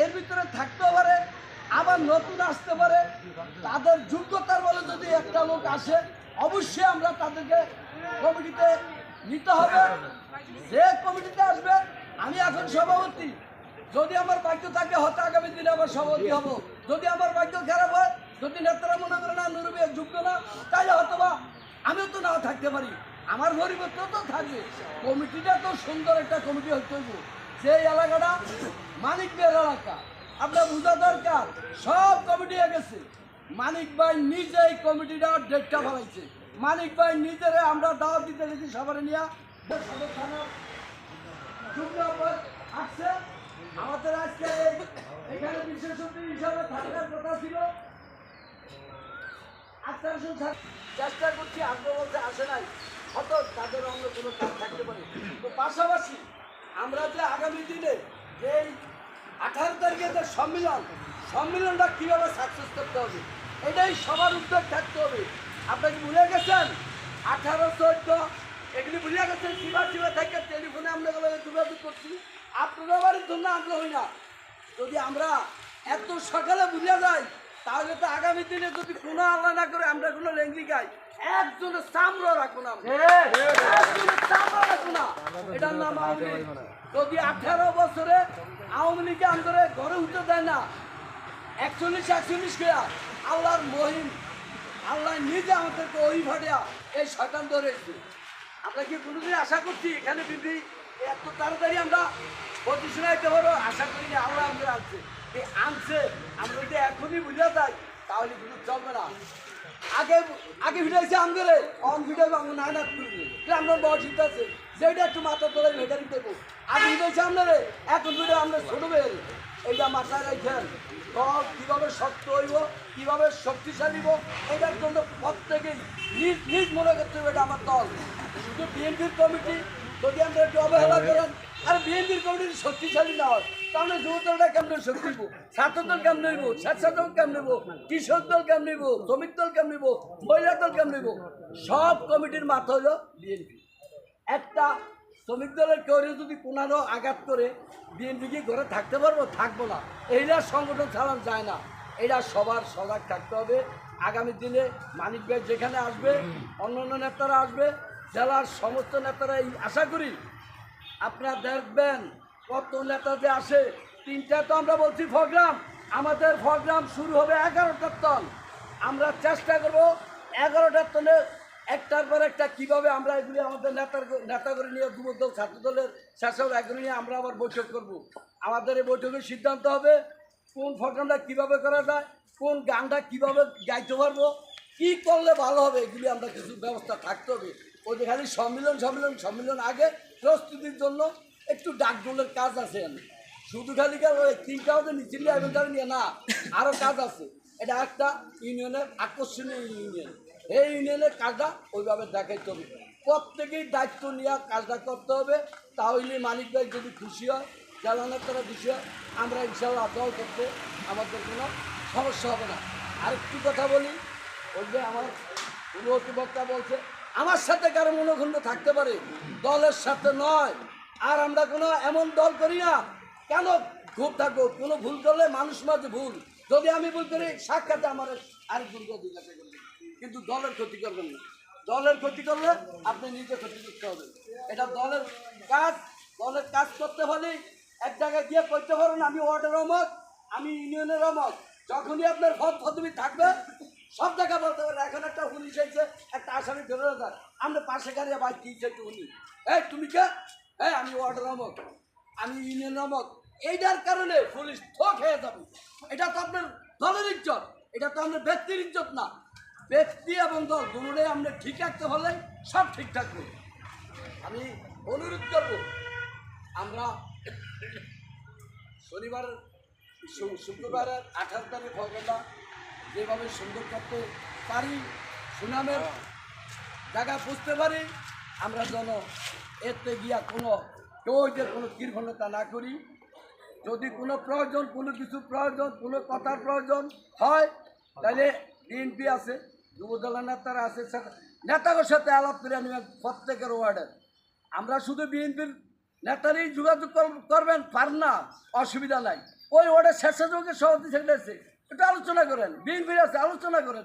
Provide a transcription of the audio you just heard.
এর ভিতরে থাকতে পারে, আবার নতুন আসতে পারে। তাদের যোগ্যতার বলে যদি একটা লোক আসে, অবশ্যই আমরা তাদেরকে কমিটিতে নিতে হবে। যে কমিটিতে আসবে, আমি এখন সভাপতি। যদি আমার ভাগ্য থাকে, হয়তো আগামী দিনে আমার সভাপতি হব। যদি আমার ভাগ্য খারাপ হয়, যদি নেতারা মনে করে না নুরবি যোগ্য না তাহলে হয়তো আমিও তো নাও থাকতে পারি। আমার পরিবর্তন তো থাকবে। কমিটিটা তো সুন্দর একটা কমিটি হইতে হইব। সেই এলাকাটা মানিক বের এলাকা। আপনার বোঝা দরকার, সব কমিটি গেছে। মানিক ভাই নিজেই কমিটিটা ডেটটা ফেলাইছে মানিক ভাই নিজেরে আমরা দাওয়াত দিতে গেছি সবার নিয়ে। আসছে। আমাদের আজকে এখানে বিশেষ হিসাবে থাকার কথা ছিল। চেষ্টা করছি, আগ্রহ বলতে আসে নাই। হয়তো তাদের অন্য কোনো কাজ থাকতে পারে। তো পাশাপাশি আমরা যে আগামী দিনে এই আঠারো তারিখে যে সম্মেলন, সম্মেলনটা কীভাবে সাকসেস করতে হবে? এটাই সবার উদ্যোগ থাকতে হবে। আপনাকে ভুলে গেছেন? আঠারো, চোদ্দ, এগুলি ভুলে গেছেন? চিবা চিবা থেকে টেলিফোনে আমরা যোগাযোগ করছি। আপনাদের বাড়ির জন্য আমরা হই না। যদি আমরা এত সকালে বুঝে যাই, তাহলে তো আগামী দিনে যদি কোনো আল্লাহ না করে আমরা কোনো লেঙ্গি গাই একজনের চামড়া রাখব না। একজনের চামড়া রাখব না। এটার নাম আওয়ামী লীগ। যদি আঠারো বছরে আওয়ামী লীগে আমাদের ঘরে উঠতে দেয় না একচল্লিশ একচল্লিশ করে আল্লাহর মহিম আল্লাহ নিজে আমাদেরকে ওই ভাটিয়া এই শয়তান ধরেছে আমরা কি কোনোদিন আশা করছি এখানে বিবি এত তাড়াতাড়ি আমরা পজিশনে আইতে পারব? আশা করি আল্লাহ আমাদের আনছে। এই আনছে। আমরা যদি এখনই বুঝে যাই তাহলে কিন্তু চলবে না। আগে আগে ভিড়াইছে আমাদের অন ভিডিও আমি না না করবি আমরা বড় চিন্তা আছে যেটা একটু মাথা তোলে ভেটারি দেবো। আগে ভিড়াইছে আপনারে এখন ভিডিও আমরা ছোট বের এইটা মাথায় রাখেন দল কীভাবে শক্ত হইব, কীভাবে শক্তিশালী হইব এটার জন্য প্রত্যেকেই নিজ নিজ মনে করতে হবে এটা আমার দল। শুধু বিএনপির কমিটি যদি আমরা একটু অবহেলা করেন আর বিএনপির কমিটি শক্তিশালী না হয়, তাহলে যুব দলটা কেমন শক্তি হইব ছাত্র দল কেমন হইব স্বেচ্ছা দল কেমন হইব কৃষক দল কেমন হইব শ্রমিক দল কেমন হইব মহিলা দল কেমন হইব সব কমিটির মাথা হলো বিএনপি। একটা শ্রমিক দলের কেউ যদি কোনারও আঘাত করে বিএনপি কি ঘরে থাকতে পারব? থাকব না। এইটা সংগঠন চালানো যায় না। এটা সবার সজাগ থাকতে হবে। আগামী দিনে মানিক ভাই যেখানে আসবে, অন্যান্য নেতারা আসবে, জেলার সমস্ত নেতারা এই আশা করি আপনারা দেখবেন, কত নেতা যে আসে, তিনটা তো আমরা বলছি প্রোগ্রাম আমাদের প্রোগ্রাম শুরু হবে এগারোটার তল। আমরা চেষ্টা করব এগারোটার তলে একটার পর একটা কীভাবে আমরা এগুলি আমাদের নেতার নেতা করে নিয়ে যুবদল, ছাত্রদলের শাসক এগুলি নিয়ে আমরা আবার বৈঠক করব। আমাদের এই বৈঠকের সিদ্ধান্ত হবে কোন প্রোগ্রামটা কীভাবে করা যায়, কোন গানটা কীভাবে গাইতে পারব, কি করলে ভালো হবে, এগুলি আমরা কিছু ব্যবস্থা থাকতে হবে। যে খালি সম্মিলন সম্মিলন সম্মিলন আগে প্রস্তুতির জন্য একটু ডাকডোলের কাজ আছে শুধু খালি কাজ ওই তিনটা হতে নিচিল্লি আইবেন নিয়ে না আরও কাজ আছে। এটা একটা ইউনিয়নের আকর্ষণীয় ইউনিয়ন। এই ইউনিয়নের কাজটা ওইভাবে দেখাইতে হবে। প্রত্যেকেই দায়িত্ব নিয়ে কাজটা করতে হবে। তাহলে মালিক ভাই যদি খুশি হয়, জ্বালানোর তারা খুশি হয়, আমরা ইনশাল্লাহ দল করতে আমাদের কোনো সমস্যা হবে না। আরেকটু কথা বলি, ওই যে আমার পূর্ববর্তী বক্তা বলছে আমার সাথে কারও মনোখণ্ড থাকতে পারে, দলের সাথে নয়। আর আমরা কোনো এমন দল করি না। কেন? খুব থাকব কোনো ভুল করলে মানুষ মাঝে ভুল। যদি আমি ভুল করি, সাক্ষাতে আমার আরেক ভুলকে জিজ্ঞাসা করবেন কিন্তু দলের ক্ষতি করবেন না। দলের ক্ষতি করলে আপনি নিজে ক্ষতি করতে হবে এটা দলের কাজ। দলের কাজ করতে হলে এক জায়গায় গিয়ে করতে পারেন। আমি ওয়ার্ডের অমক আমি ইউনিয়নের অমক যখনই আপনার পদ পদবি থাকবে সব জায়গায় বলতে পারেন এখন একটা পুলিশ এসে একটা আসামি ধরে রাখার আমরা পাশে গাড়ি বাইক কিনছে একটু উনি এই, তুমি কে? হ্যাঁ আমি ওয়ার্ডের অমক আমি ইউনিয়ন অমক এইটার কারণে পুলিশ থোক হয়ে যাবে। এটা তো আপনার দলের ইজ্জত, এটা তো আপনার ব্যক্তির ইজ্জত না। ব্যক্তি এবং দল দুটোই আমরা ঠিক রাখতে হলে সব ঠিক থাকবে। আমি অনুরোধ করব, আমরা শনিবার, শুক্রবারের আঠারো তারিখ ফলটা যেভাবে সুন্দর করতে পারি, সুনামের জায়গা বুঝতে পারি, আমরা যেন এতে গিয়া কোনো কেউ যে কোনো কীর্ভনতা না করি। যদি কোনো প্রয়োজন, কোনো কিছু প্রয়োজন, কোনো কথার প্রয়োজন হয় তাহলে বিএনপি আছে যুবদলের নেতারা আছে নেতাদের সাথে আলাপ করে নেবেন প্রত্যেকের ওয়ার্ডের আমরা শুধু বিএনপির নেতারই যোগাযোগ কর- করবেন, পার না, অসুবিধা নাই। ওই ওয়ার্ডের স্বেচ্ছাসেবকের সভাপতি সেক্রেটারি একটু আলোচনা করেন। বিএনপির আছে আলোচনা করেন।